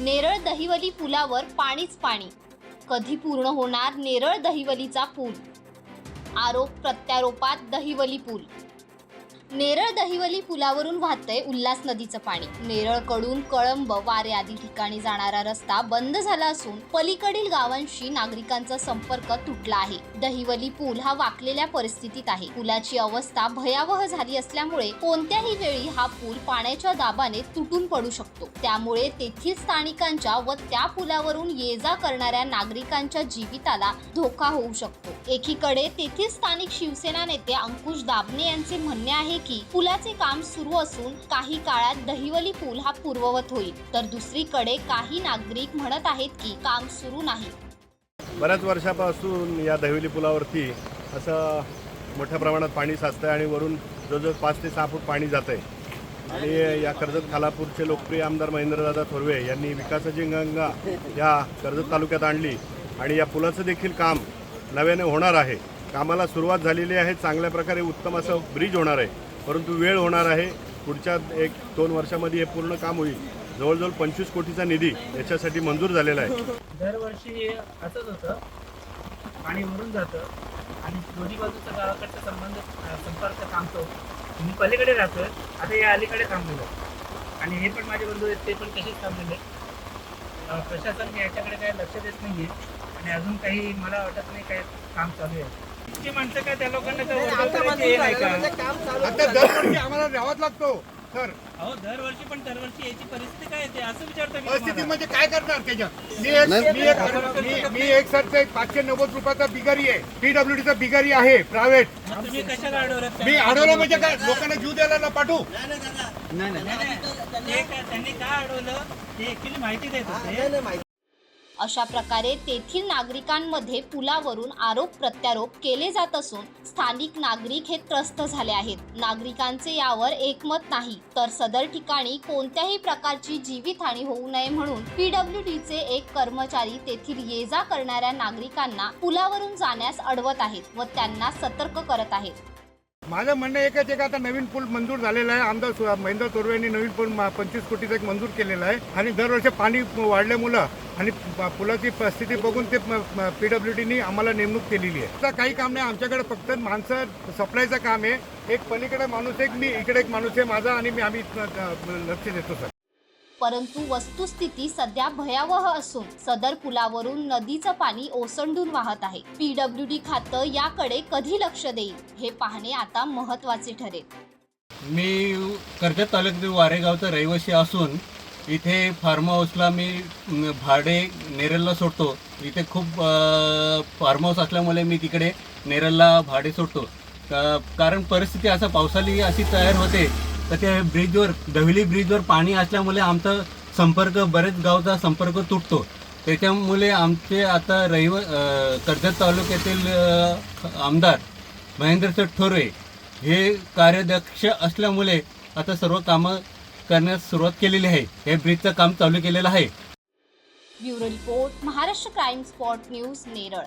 नेरळ दहिवली पुलावर पाणीच पाणी. कधी पूर्ण होणार नेरळ दहिवलीचा पूल? आरोप प्रत्यारोपात दहिवली पूल नेरळ दहिवली पुलावरून वाहतंय उल्हास नदीचं पाणी. नेरळकडून कळंब वारे आदी ठिकाणी जाणारा रस्ता बंद झाला असून पलीकडील गावांशी नागरिकांचा संपर्क तुटला आहे. दहिवली पूल हा वाकलेल्या परिस्थितीत आहे. पुलाची अवस्था भयावह झाली असल्यामुळे कोणत्याही वेळी हा पूल पाण्याच्या दाबाने तुटून पडू शकतो. त्यामुळे तेथील स्थानिकांच्या व त्या पुलावरून ये जा करणाऱ्या नागरिकांच्या जीविताला धोका होऊ शकतो. एकीकडे तेथील स्थानिक शिवसेना नेते अंकुश दाबने यांचे म्हणणे आहे की पुलाचे काम सुरू असून काही काळात दहिवली पूल हा पूर्ववत होईल. तर दुसरीकडे काही नागरिक म्हणत आहेत की काम सुरू नाही. बऱ्याच वर्षापासून या दहिवली पुलावरती असं मोठ्या प्रमाणात पाणी साचतं आहे आणि वरून जवळजवळ पाच ते सहा फूट पाणी जातं आहे आणि या कर्जत खालापूरचे लोकप्रिय आमदार महेंद्रदादा थोरवे यांनी विकासाची गंगा या कर्जत तालुक्यात आणली आणि या पुलाचं देखील काम नव्याने होणार आहे. कामाला सुरुवात झालेली आहे. चांगल्या प्रकारे उत्तम असं ब्रिज होणार आहे. परंतु वेळ होणार आहे. पुढच्या एक दोन वर्षामध्ये हे पूर्ण काम होईल. जवळजवळ पंचवीस कोटीचा निधी याच्यासाठी मंजूर झालेला आहे. दरवर्षी असंच होतं. पाणी भरून जातं. आणि दोन्ही बाजूचा गावाकडचा संबंध संपर्क थांबतो. मी पलीकडे राहतो आता या अलीकडे थांबलेलो आणि हे पण माझे बंधू आहेत. ते पण तसेच थांबलेले अं, प्रशासन याच्याकडे काही लक्ष देत नाही आणि अजून काही मला वाटत नाही काय काम चालू आहे. माणसं काय त्या लोकांना काय वर्दळ करायची हे नाही का? आता दरवर्षी आम्हाला द्यावाच लागतो सर. अहो दरवर्षी पण दरवर्षी याची परिस्थिती काय येते असं विचारतो मी परिस्थिती तुम्हाला. म्हणजे काय करणार त्याच्यात? मी एक मी एक मी- मी एक सर एक पाचशे नव्वद रुपयाचा बिगारी आहे. पीडब्ल्यूडीचा बिगारी आहे प्रायव्हेट मग तुम्ही कशाला अडवलं मी अडवलं म्हणजे काय? लोकांना जीव द्यायला ना पाठवू? नाही, नाही. ते काय- त्यांनी काय अडवलं? ते ऍक्च्युली माहिती देत होते. अशा प्रकारे तेथील नागरिकांमध्ये पुलावरून आरोप प्रत्यारोप केले जात असून स्थानिक नागरिक हे त्रस्त झाले आहेत. नागरिकांचे यावर एकमत नाही तर सदर ठिकाणी कोणत्याही प्रकारची जीवितहानी होऊ नये म्हणून पीडब्ल्यूडीचे एक कर्मचारी तेथील ये जा करणाऱ्या नागरिकांना पुलावरून जाण्यास अडवत आहेत व त्यांना सतर्क करत आहेत. माझं म्हणणं एकच आहे का आता नवीन पूल मंजूर झालेला आहे. आमदार महेंद्र तोरवे यांनी नवीन पूल पंचवीस कोटीचा एक मंजूर केलेला आहे. आणि दरवर्षी पाणी वाढल्यामुळं आणि प- पुलाची परिस्थिती बघून ते पीडब्ल्यू डीनी आम्हाला नेमणूक केलेली आहे. आता काही काम नाही आमच्याकडे फक्त माणसं सप्लायचं काम आहे. एक पलीकडे माणूस एक मी इकडे एक माणूस आहे माझा आणि मी आम्ही लक्ष देतो सर. परंतु वस्तुस्थिती सध्या भयावह असून सदर पुलावरून नदीचं पाणी ओसंडून वाहत आहे. पीडब्ल्यूडी खातं याकडे कधी लक्ष देईल हे पाहणे आता महत्त्वाचे ठरेल. मी कर्जत तालुक्यातील वारेगावचा रहिवासी असून इथे फार्म हाऊसला मी भाडे नेरलला सोडतो. इथे खूप फार्म हाऊस असल्यामुळे मी तिकडे नेरलला भाडे सोडतो. कारण परिस्थिती असं पावसाळी अशी तयार होते तर त्या ब्रिजवर दहिली ब्रिजवर पाणी असल्यामुळे आमचा संपर्क बरेच गावचा संपर्क तुटतो. त्याच्यामुळे आमचे आता रहिव कर्जत तालुक्यातील आमदार महेंद्र ठोरे हे कार्यदक्ष असल्यामुळे आता सर्व कामं करण्यास सुरुवात केलेली आहे. हे ब्रिजचं काम चालू केलेलं आहे. Bureau report Maharashtra crime spot news Neral.